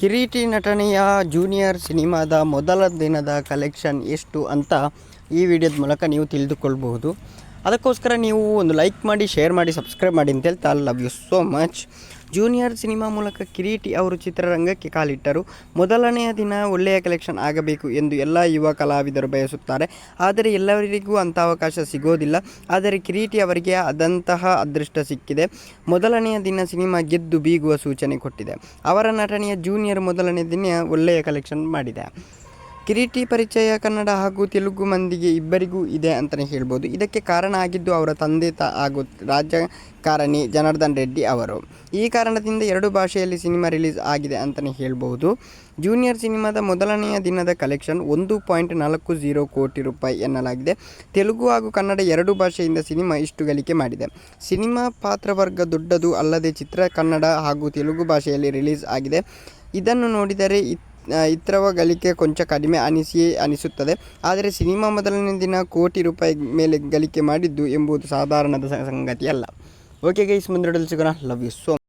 ಕಿರೀಟಿ ನಟನೆಯ ಜೂನಿಯರ್ ಸಿನಿಮಾದ ಮೊದಲ ದಿನದ ಕಲೆಕ್ಷನ್ ಎಷ್ಟು ಅಂತ ಈ ವಿಡಿಯೋದ ಮೂಲಕ ನೀವು ತಿಳಿದುಕೊಳ್ಬಹುದು. ಅದಕ್ಕೋಸ್ಕರ ನೀವು ಒಂದು ಲೈಕ್ ಮಾಡಿ, ಶೇರ್ ಮಾಡಿ, ಸಬ್ಸ್ಕ್ರೈಬ್ ಮಾಡಿ ಅಂತ ಹೇಳ್ತಾ love you so much junior cinema ಮೂಲಕ ಕಿರೀಟಿ ಅವರು ಚಿತ್ರರಂಗಕ್ಕೆ ಕಾಲಿಟ್ಟರು. ಮೊದಲನೆಯ ದಿನ ಒಳ್ಳೆಯ ಕಲೆಕ್ಷನ್ ಆಗಬೇಕು ಎಂದು ಎಲ್ಲ ಯುವ ಕಲಾವಿದರು ಬಯಸುತ್ತಾರೆ. ಆದರೆ ಎಲ್ಲರಿಗೂ ಅಂಥ ಅವಕಾಶ ಸಿಗೋದಿಲ್ಲ. ಆದರೆ ಕಿರೀಟಿ ಅವರಿಗೆ ಅದಂತಹ ಅದೃಷ್ಟ ಸಿಕ್ಕಿದೆ. ಮೊದಲನೆಯ ದಿನ ಸಿನಿಮಾ ಗೆದ್ದು ಬೀಗುವ ಸೂಚನೆ ಕೊಟ್ಟಿದೆ. ಅವರ ನಟನೆಯ ಜೂನಿಯರ್ ಮೊದಲನೇ ದಿನ ಒಳ್ಳೆಯ ಕಲೆಕ್ಷನ್ ಮಾಡಿದೆ. ಕಿರೀಟಿ ಪರಿಚಯ ಕನ್ನಡ ಹಾಗೂ ತೆಲುಗು ಮಂದಿಗೆ ಇಬ್ಬರಿಗೂ ಇದೆ ಅಂತಲೇ ಹೇಳ್ಬೋದು. ಇದಕ್ಕೆ ಕಾರಣ ಆಗಿದ್ದು ಅವರ ತಂದೆ ತ ಹಾಗೂ ರಾಜಕಾರಣಿ ಜನಾರ್ದನ್ ರೆಡ್ಡಿ ಅವರು. ಈ ಕಾರಣದಿಂದ ಎರಡು ಭಾಷೆಯಲ್ಲಿ ಸಿನಿಮಾ ರಿಲೀಸ್ ಆಗಿದೆ ಅಂತಲೇ ಹೇಳ್ಬೋದು. ಜೂನಿಯರ್ ಸಿನಿಮಾದ ಮೊದಲನೆಯ ದಿನದ ಕಲೆಕ್ಷನ್ ಒಂದು ಪಾಯಿಂಟ್ ನಾಲ್ಕು ಜೀರೋ ಕೋಟಿ ರೂಪಾಯಿ ಎನ್ನಲಾಗಿದೆ. ತೆಲುಗು ಹಾಗೂ ಕನ್ನಡ ಎರಡು ಭಾಷೆಯಿಂದ ಸಿನಿಮಾ ಇಷ್ಟು ಗಳಿಕೆ ಮಾಡಿದೆ. ಸಿನಿಮಾ ಪಾತ್ರವರ್ಗ ದೊಡ್ಡದು ಅಲ್ಲದೆ ಚಿತ್ರ ಕನ್ನಡ ಹಾಗೂ ತೆಲುಗು ಭಾಷೆಯಲ್ಲಿ ರಿಲೀಸ್ ಆಗಿದೆ. ಇದನ್ನು ನೋಡಿದರೆ ಇತ್ ಆ, ಗಳಿಕೆ ಕೊಂಚ ಕಡಿಮೆ ಅನಿಸಿಯೇ ಅನಿಸುತ್ತದೆ. ಆದರೆ ಸಿನಿಮಾ ಮೊದಲನೇ ದಿನ ಕೋಟಿ ರೂಪಾಯಿ ಮೇಲೆ ಗಳಿಕೆ ಮಾಡಿದ್ದು ಎಂಬುದು ಸಾಧಾರಣದ ಸಂಗತಿಯಲ್ಲ. ಓಕೆ ಗೈಸ್ ಮುಂದೆ ಸಿಗೋಣ. Love you so